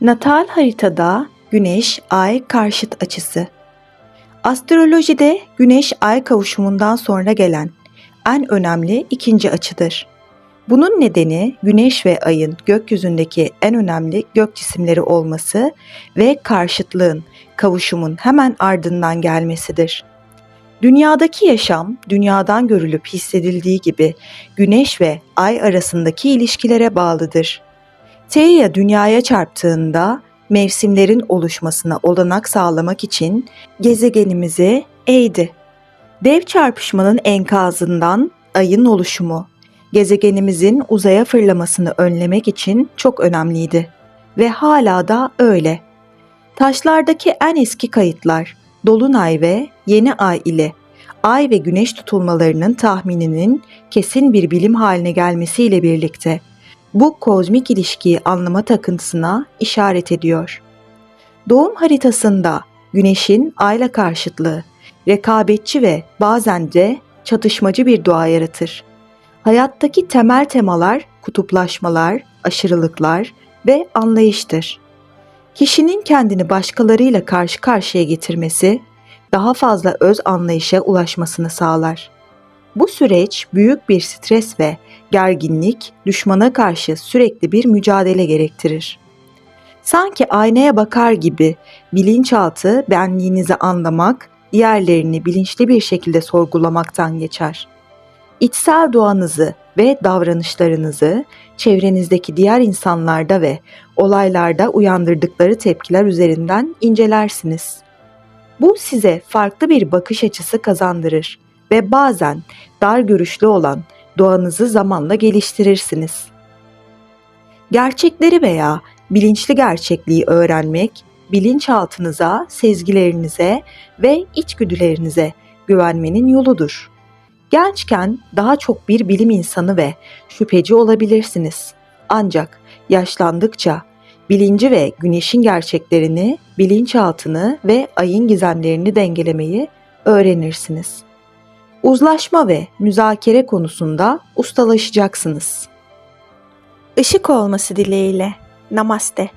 Natal haritada Güneş Ay karşıt açısı. Astrolojide Güneş Ay kavuşumundan sonra gelen en önemli ikinci açıdır. Bunun nedeni Güneş ve Ay'ın gökyüzündeki en önemli gök cisimleri olması ve karşıtlığın, kavuşumun hemen ardından gelmesidir. Dünyadaki yaşam, dünyadan görülüp hissedildiği gibi Güneş ve Ay arasındaki ilişkilere bağlıdır. Teia dünyaya çarptığında mevsimlerin oluşmasına olanak sağlamak için gezegenimizi eğdi. Dev çarpışmanın enkazından ayın oluşumu, gezegenimizin uzaya fırlamasını önlemek için çok önemliydi ve hala da öyle. Taşlardaki en eski kayıtlar dolunay ve yeni ay ile ay ve güneş tutulmalarının tahmininin kesin bir bilim haline gelmesiyle birlikte bu kozmik ilişkiyi anlama takıntısına işaret ediyor. Doğum haritasında güneşin ayla karşıtlığı rekabetçi ve bazen de çatışmacı bir doğa yaratır. Hayattaki temel temalar kutuplaşmalar, aşırılıklar ve anlayıştır. Kişinin kendini başkalarıyla karşı karşıya getirmesi daha fazla öz anlayışa ulaşmasını sağlar. Bu süreç büyük bir stres ve gerginlik, düşmana karşı sürekli bir mücadele gerektirir. Sanki aynaya bakar gibi bilinçaltı benliğinizi anlamak, diğerlerini bilinçli bir şekilde sorgulamaktan geçer. İçsel doğanızı ve davranışlarınızı çevrenizdeki diğer insanlarda ve olaylarda uyandırdıkları tepkiler üzerinden incelersiniz. Bu size farklı bir bakış açısı kazandırır ve bazen dar görüşlü olan doğanızı zamanla geliştirirsiniz. Gerçekleri veya bilinçli gerçekliği öğrenmek, bilinçaltınıza, sezgilerinize ve içgüdülerinize güvenmenin yoludur. Gençken daha çok bir bilim insanı ve şüpheci olabilirsiniz. Ancak yaşlandıkça bilinci ve güneşin gerçeklerini, bilinçaltını ve ayın gizemlerini dengelemeyi öğrenirsiniz. Uzlaşma ve müzakere konusunda ustalaşacaksınız. Işık olması dileğiyle. Namaste.